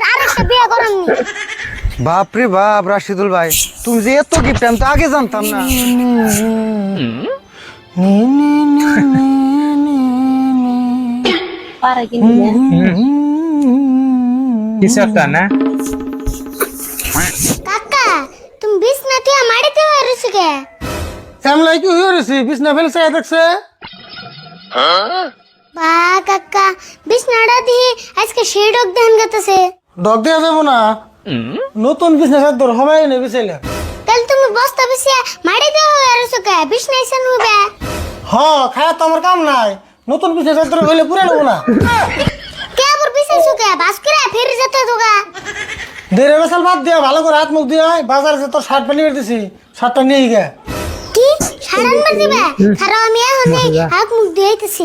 আর আরেকটা বিয়ে করামনি বাপ রে বাপ রাশিদুল ভাই তুমি যে এত গিফট আমি তো আগে জানতাম না। পারা কিন্তু কিছু একটা না? কাকা তুমি বিছনা তুই মাড়িতে হয়ে রয়েছে কে? এমলাই কি হয়ে রয়েছে? বিছনা ফেলে চাই দেখছে? বা কাকা বিছনাটা দিয়ে আজকে সেই ডক ধান গাতেছে ডগ দেওয়া যাব না। নতুন বিছনা চাদর হবাই নেই বিছাইলে। তাহলে তুমি বস্তা বিছিয়ে মাড়িতে হয়ে রয়েছে কে? বিছনাই সান হ খায়া তো আমার কাম নাই। নতুন বিছনা চাদর হইলে পুরে নেব না। কে আবার বিছাইছো কে? বাস করে ফেরে যেতে তোগা দেড় বেসাল বাদ দিয়া ভালো করে হাত মুখ দিয়া বাজারে যে তোর শার্ট পানি দিছি শার্টটা নিয়ে গে। কি? সারান মার দিবে? খারাপ আমি এখন এই হাত মুখ দিয়েছি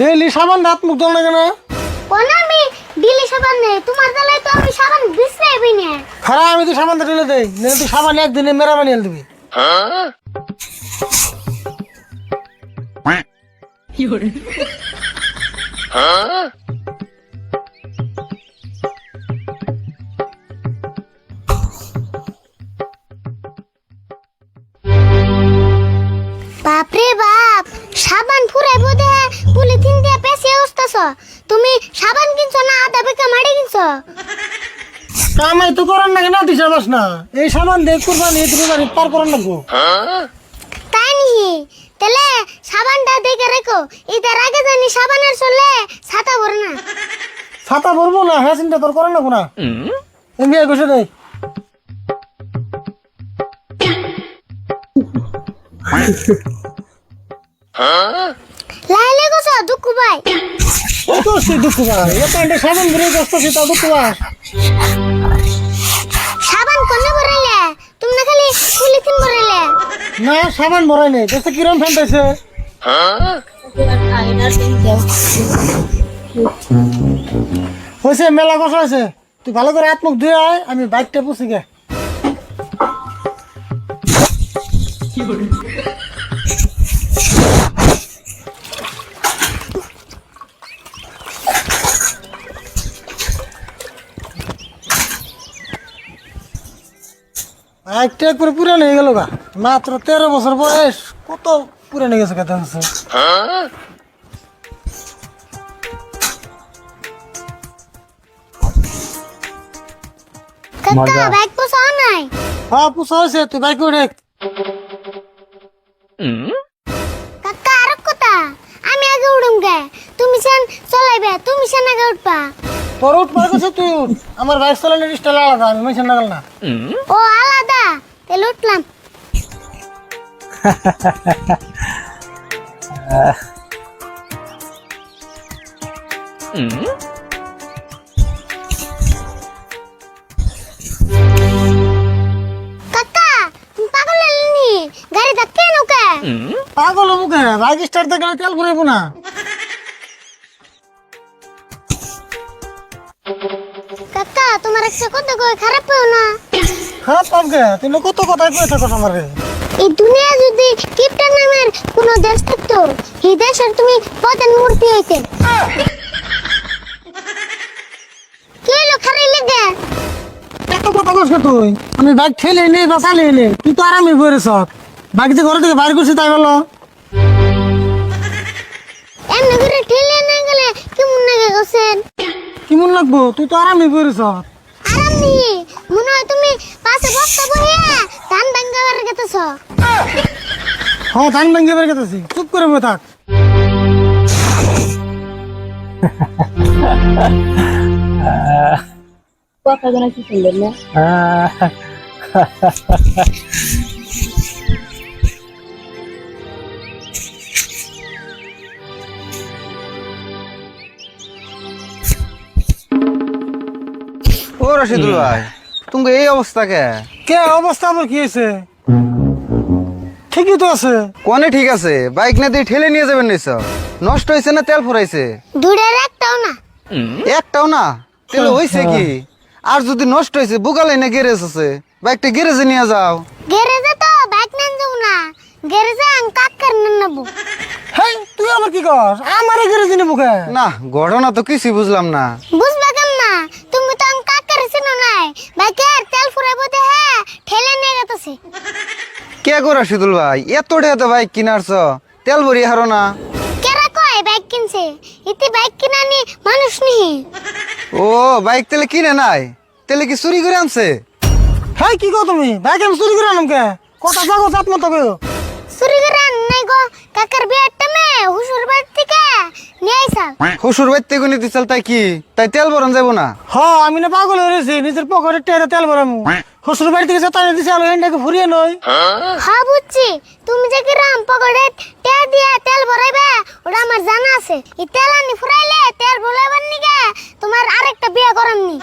ডেইলি সাবান হাত মুখ ধোয়া লাগে না কোন? আমি দিলি সাবান নেই তোমার দালাই তো আমি সাবান বিছরাইবি না। খারাপ আমি তো সাবান ঢেলে দেই নেই তুই সাবান একদিনে মেরা বানিয়ে দিবি বাপরে কামাই তো করার নাকি না দিশা বাস না। এই সাবান দিয়ে কুরবানি ঈদ কুরবানি পার করার লাগবো। তাই নিহি তাহলে সাবানটা দেখে রেখো। ঈদের আগে জানি সাবানের চলে ছাতা ভরে না। ছাতা ভরবো না হ্যাঁ চিন্তা তোর করার লাগবো না। এমনি ঘষে দেয় লাইলে ভাই। কত সে দুঃখ ভাই। এত একটা সাবান ভরে কষ্ট সে তা দুঃখ ভাই। সাবান কোনে ভরাইলে? তুমি না খালি পলিথিন ভরাইলে? না সাবান ভরাই নেই। দেখতে কিরম হয়েছে মেলা কষ্ট আছে তুই ভালো করে হাত মুখ ধুয়ে আয় আমি বাইকটা পুষি গে। বাইকটা একবার পুরান হয়ে গেল গা। মাত্র তেরো বছর বয়স। কত পুরান হয়ে গেছে কথা হচ্ছে কাকা বাইক পোষা নাই? হ্যাঁ পুষা হয়েছে। তুই বাইক উঠে কাকা আর কথা। আমি আগে উড়ুম গে। তুমি সেন চলাইবে তুমি সেন আগে উঠবা। তোর উঠ পার করছে তুই উঠ। আমার বাইক চালানোর স্টাইল আলাদা আমি মেশিন লাগাল না। ও আলাদা। তাহলে উঠলাম। কাকা তুমি পাগল লাগলি গাড়ি ধাক্কে নৌকা পাগল হব কেন স্টার্ট দেখলে তেল ঘুরাইবো না। কাকা তোমার একটা কথা কই খারাপ পেও না। খারাপ তুই কত কথাই কয়ে থাকো আমারে এই দুনিয়া যদি কিপটার নামের কোন দেশ থাকতো এই দেশের তুমি হইতে। কি হইল খারাই লেগে? এত কথা কস তুই আমি বাইক ঠেলে নে বা চালিয়ে নে তুই তো আরামে সব বাইক যে ঘর থেকে বাইর করছি তাই বলো। এমনি করে ঠেলে না গেলে কেমন লাগে গোসেন কেমন লাগবো? তুই তো আরামে সব আরাম নিয়ে? মনে হয় তুমি পাশে বস্তা বহিয়া। ধান ভাঙ্গা করে গেতেছ। হ্যাঁ ধান ভেঙে বের গেতেছি। চুপ করে বই থাক। কথাগুলো কি সুন্দর না? ও রাশিদুল ভাই। তুমি এই অবস্থা কে? কে অবস্থা আবার কি হয়েছে ঠিকই তো আছে। কোনে ঠিক আছে? বাইক না দিয়ে ঠেলে নিয়ে যাবেন নিছ নষ্ট হয়েছে না তেল ফুরাইছে? দূরের একটাও না। একটাও না? তেল হয়েছে কি? আর যদি নষ্ট হয়েছে বুকালে না গ্যারেজ আছে? বাইকটা গ্যারেজে নিয়ে যাও। গ্যারেজে তো বাইক নেন যাব না। গ্যারেজে আমি কাকার নেন নেব? হেই তুই আবার কি কর? আমারে গ্যারেজে নেব কে? না ঘটনা তো কিছুই বুঝলাম না তুমি তো আমি কাকার চিনো নাই বাইকের তেল ফুরাইবো দেহে ঠেলে গেতেছে কে গো রাশিদুল ভাই? এত টাকা বাইক কিনারছ তেল ভরি হারো না। কেরা কয় বাইক কিনছে? ইতি বাইক কিনানি মানুষ নি। ও বাইক তেলে কিনে নাই? তেলে কি চুরি করে আনছে? হাই কি কো তুমি? বাইক আমি চুরি করে আনম কে? কথা জাগো জাত মতো কইও চুরি করে আন নাই গো কাকার টামে হুসুর বাড়ি থেকে নিয়ে আইসাল। তাই কি? তাই তেল ভরন যাব না? হ আমি না পাগল নিজের পকেটে টেরে তেল ভরামু। শ্বশুর বাড়ি থেকে যেতে দিছে আলো এন্ডাকে ফুরিয়ে নই হ্যাঁ বুঝছি। তুমি যে কি রাম পকেটে তেল দিয়ে তেল ভরাইবে ওটা আমার জানা আছে। এই তেল আনি ফুরাইলে তেল ভরাইবার নিগে তোমার আরেকটা বিয়ে করামনি।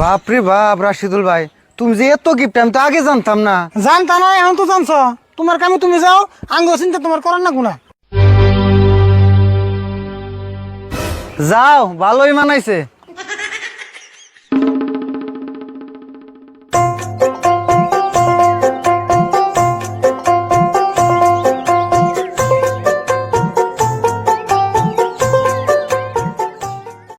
বাপ রে বাপ রাশিদুল ভাই তুমি যে এত গিফট আমি তো আগে জানতাম না। জানতাম না এখন তো জানছ। তোমার কামে তুমি যাও আঙ্গ চিন্তা তোমার করার না গুনা যাও ভালোই মানাইছে।